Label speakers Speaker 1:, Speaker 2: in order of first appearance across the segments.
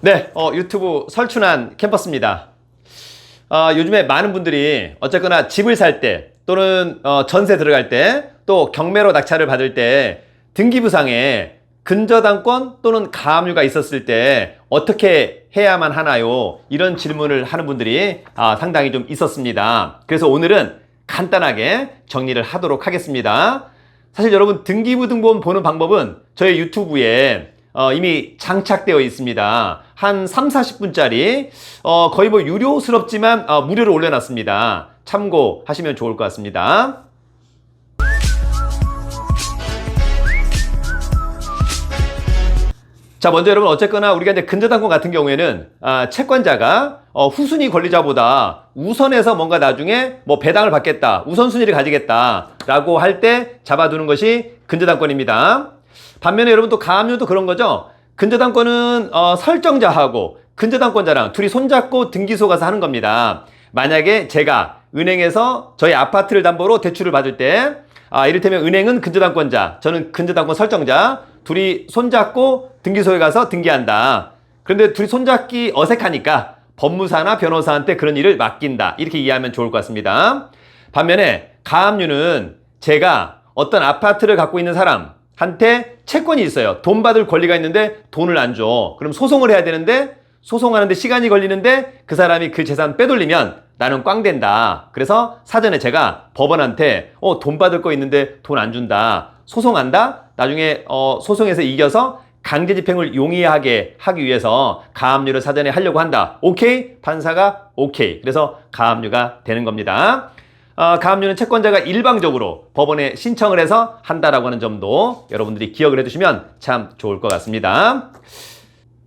Speaker 1: 네, 어, 유튜브 설춘한 캠퍼스입니다. 어, 요즘에 많은 분들이 어쨌거나 집을 살 때 또는 어, 전세 들어갈 때 또 경매로 낙찰을 받을 때 등기부상에 근저당권 또는 가압류가 있었을 때 어떻게 해야만 하나요? 이런 질문을 하는 분들이 아, 상당히 좀 있었습니다. 그래서 오늘은 간단하게 정리를 하도록 하겠습니다. 사실 여러분 등기부 등본 보는 방법은 저희 유튜브에 어, 이미 장착되어 있습니다. 한 3, 40분짜리 어, 거의 뭐 유료스럽지만 어, 무료로 올려놨습니다. 참고하시면 좋을 것 같습니다. 자, 먼저 여러분 어쨌거나 우리가 이제 근저당권 같은 경우에는 아, 채권자가 어, 후순위 권리자보다 우선해서 뭔가 나중에 뭐 배당을 받겠다, 우선순위를 가지겠다라고 할 때 잡아두는 것이 근저당권입니다. 반면에 여러분 또 가압류도 그런 거죠. 근저당권은 어, 설정자하고 근저당권자랑 둘이 손잡고 등기소 가서 하는 겁니다. 만약에 제가 은행에서 저희 아파트를 담보로 대출을 받을 때 아, 이를테면 은행은 근저당권자, 저는 근저당권 설정자, 둘이 손잡고 등기소에 가서 등기한다. 그런데 둘이 손잡기 어색하니까 법무사나 변호사한테 그런 일을 맡긴다. 이렇게 이해하면 좋을 것 같습니다. 반면에 가압류는 제가 어떤 아파트를 갖고 있는 사람 한테 채권이 있어요. 돈 받을 권리가 있는데 돈을 안 줘. 그럼 소송을 해야 되는데 소송하는데 시간이 걸리는데 그 사람이 그 재산 빼돌리면 나는 꽝 된다. 그래서 사전에 제가 법원한테 어, 돈 받을 거 있는데 돈 안 준다. 소송한다. 나중에 어, 소송에서 이겨서 강제 집행을 용이하게 하기 위해서 가압류를 사전에 하려고 한다. 오케이? 판사가 오케이. 그래서 가압류가 되는 겁니다. 어, 가압류는 채권자가 일방적으로 법원에 신청을 해서 한다라고 하는 점도 여러분들이 기억을 해두시면 참 좋을 것 같습니다.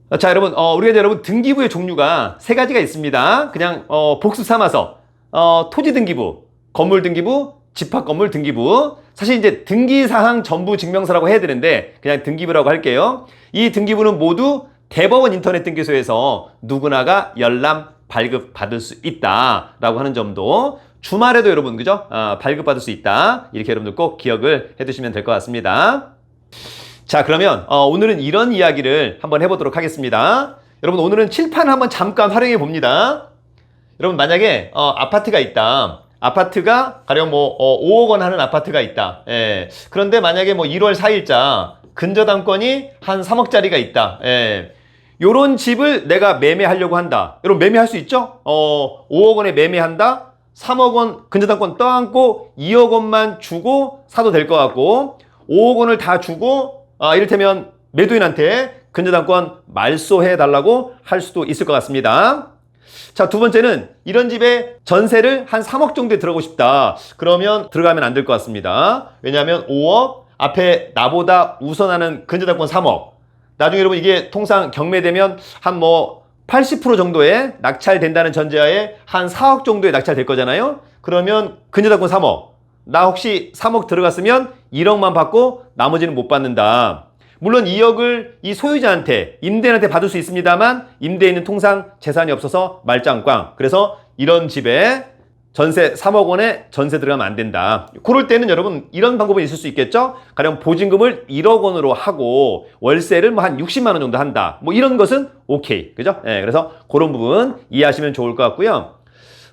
Speaker 1: 어, 자, 여러분, 어, 우리가 이제 여러분 등기부의 종류가 세 가지가 있습니다. 그냥 어, 복습 삼아서 어, 토지 등기부, 건물 등기부, 집합 건물 등기부. 사실 이제 등기사항 전부 증명서라고 해야 되는데 그냥 등기부라고 할게요. 이 등기부는 모두 대법원 인터넷 등기소에서 누구나가 열람 발급 받을 수 있다라고 하는 점도 주말에도 여러분 그죠? 어, 발급 받을 수 있다 이렇게 여러분들 꼭 기억을 해두시면 될 것 같습니다. 자, 그러면 어, 오늘은 이런 이야기를 한번 해보도록 하겠습니다. 여러분 오늘은 칠판 한번 잠깐 활용해 봅니다. 여러분 만약에 어, 아파트가 있다. 아파트가 가령 뭐 어, 5억 원 하는 아파트가 있다. 예. 그런데 만약에 뭐 1월 4일자 근저당권이 한 3억짜리가 있다. 예. 요런 집을 내가 매매하려고 한다. 여러분 매매할 수 있죠? 어, 5억 원에 매매한다. 3억 원 근저당권 떠안고 2억 원만 주고 사도 될 것 같고 5억 원을 다 주고 아, 이를테면 매도인한테 근저당권 말소해 달라고 할 수도 있을 것 같습니다. 자, 두 번째는 이런 집에 전세를 한 3억 정도에 들어가고 싶다. 그러면 들어가면 안 될 것 같습니다. 왜냐하면 5억 앞에 나보다 우선하는 근저당권 3억. 나중에 여러분 이게 통상 경매되면 한 뭐 80% 정도의 낙찰된다는 전제하에 한 4억 정도의 낙찰될 거잖아요. 그러면 근저당권 3억. 나 혹시 3억 들어갔으면 1억만 받고 나머지는 못 받는다. 물론 2억을 이 소유자한테 임대인한테 받을 수 있습니다만 임대인은 통상 재산이 없어서 말짱꽝. 그래서 이런 집에 전세 3억 원에 전세 들어가면 안 된다. 그럴 때는 여러분 이런 방법은 있을 수 있겠죠? 가령 보증금을 1억 원으로 하고 월세를 뭐 한 60만 원 정도 한다. 뭐 이런 것은 오케이. 그죠? 예, 그래서 그런 부분 이해하시면 좋을 것 같고요.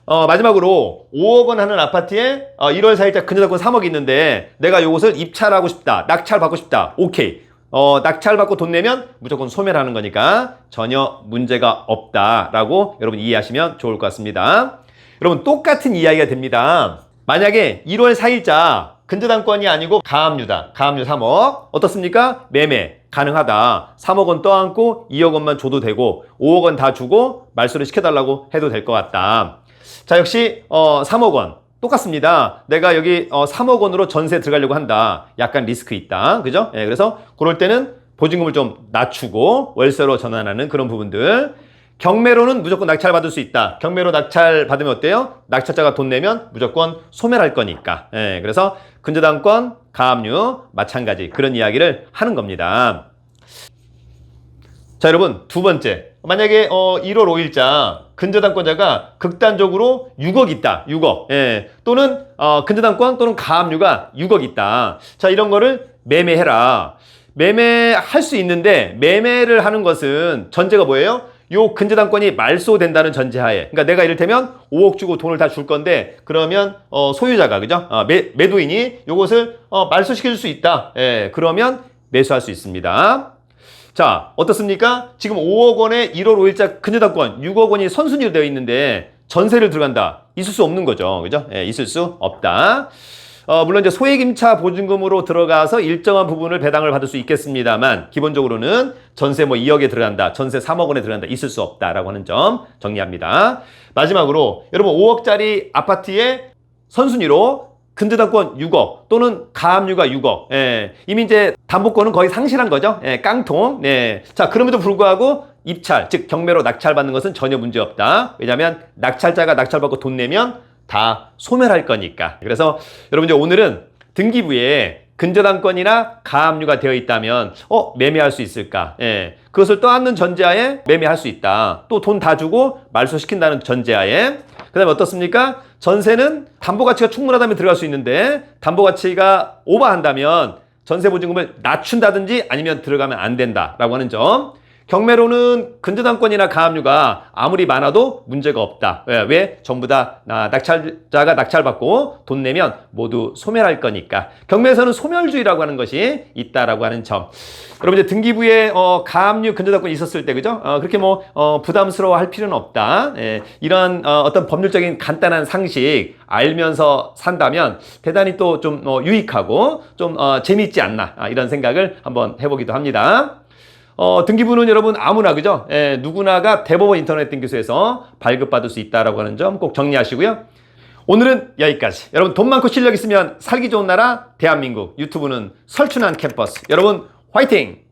Speaker 1: 어, 마지막으로 5억 원 하는 아파트에 어, 1월 4일자 근저당권 3억 있는데 내가 이것을 입찰하고 싶다. 낙찰 받고 싶다. 오케이. 어, 낙찰 받고 돈 내면 무조건 소멸하는 거니까 전혀 문제가 없다라고 여러분 이해하시면 좋을 것 같습니다. 여러분 똑같은 이야기가 됩니다. 만약에 1월 4일자 근저당권이 아니고 가압류다. 가압류 3억. 어떻습니까? 매매 가능하다. 3억 원 떠안고 2억 원만 줘도 되고 5억 원 다 주고 말소를 시켜달라고 해도 될 것 같다. 자 역시 어, 3억 원 똑같습니다. 내가 여기 어, 3억 원으로 전세 들어가려고 한다. 약간 리스크 있다. 그죠? 예, 그래서 그럴 때는 보증금을 좀 낮추고 월세로 전환하는 그런 부분들. 경매로는 무조건 낙찰 받을 수 있다. 경매로 낙찰 받으면 어때요? 낙찰자가 돈 내면 무조건 소멸할 거니까. 예, 그래서 근저당권, 가압류 마찬가지 그런 이야기를 하는 겁니다. 자, 여러분, 두 번째. 만약에 어 1월 5일자 근저당권자가 극단적으로 6억 있다. 6억. 예. 또는 어 근저당권 또는 가압류가 6억 있다. 자, 이런 거를 매매해라. 매매할 수 있는데 매매를 하는 것은 전제가 뭐예요? 요 근저당권이 말소된다는 전제하에 그러니까 내가 이를테면 5억 주고 돈을 다 줄 건데 그러면 어, 소유자가 그죠? 어, 매, 매도인이 요것을 어, 말소시켜 줄수 있다. 예, 그러면 매수할 수 있습니다. 자, 어떻습니까? 지금 5억 원에 1월 5일자 근저당권 6억 원이 선순위로 되어 있는데 전세를 들어간다. 있을 수 없는 거죠. 그죠? 예, 있을 수 없다. 어, 물론 이제 소액임차 보증금으로 들어가서 일정한 부분을 배당을 받을 수 있겠습니다만 기본적으로는 전세 뭐 2억에 들어간다. 전세 3억 원에 들어간다. 있을 수 없다라고 하는 점 정리합니다. 마지막으로 여러분 5억짜리 아파트에 선순위로 근저당권 6억 또는 가압류가 6억. 예, 이미 이제 담보권은 거의 상실한 거죠. 예, 깡통. 네. 자, 그럼에도 불구하고 입찰, 즉 경매로 낙찰받는 것은 전혀 문제 없다. 왜냐하면 낙찰자가 낙찰받고 돈 내면 다 소멸할 거니까. 그래서 여러분 이제 오늘은 등기부에 근저당권이나 가압류가 되어 있다면 어 매매할 수 있을까? 예. 그것을 떠안는 전제하에 매매할 수 있다. 또 돈 다 주고 말소시킨다는 전제하에 그다음에 어떻습니까? 전세는 담보 가치가 충분하다면 들어갈 수 있는데 담보 가치가 오버한다면 전세 보증금을 낮춘다든지 아니면 들어가면 안 된다라고 하는 점. 경매로는 근저당권이나 가압류가 아무리 많아도 문제가 없다. 왜? 왜? 전부 다 아, 낙찰자가 낙찰받고 돈 내면 모두 소멸할 거니까. 경매에서는 소멸주의라고 하는 것이 있다라고 하는 점. 여러분 이제 등기부에 어, 가압류 근저당권이 있었을 때 그죠? 어, 그렇게 뭐 어, 부담스러워할 필요는 없다. 예, 이런 어, 어떤 법률적인 간단한 상식 알면서 산다면 대단히 또좀 어, 유익하고 좀 어, 재미있지 않나 아, 이런 생각을 한번 해보기도 합니다. 어, 등기부는 여러분 아무나 그죠? 예, 누구나가 대법원 인터넷 등기소에서 발급받을 수 있다라고 하는 점 꼭 정리하시고요. 오늘은 여기까지. 여러분 돈 많고 실력 있으면 살기 좋은 나라 대한민국 유튜브는 설춘한 캠퍼스. 여러분 화이팅!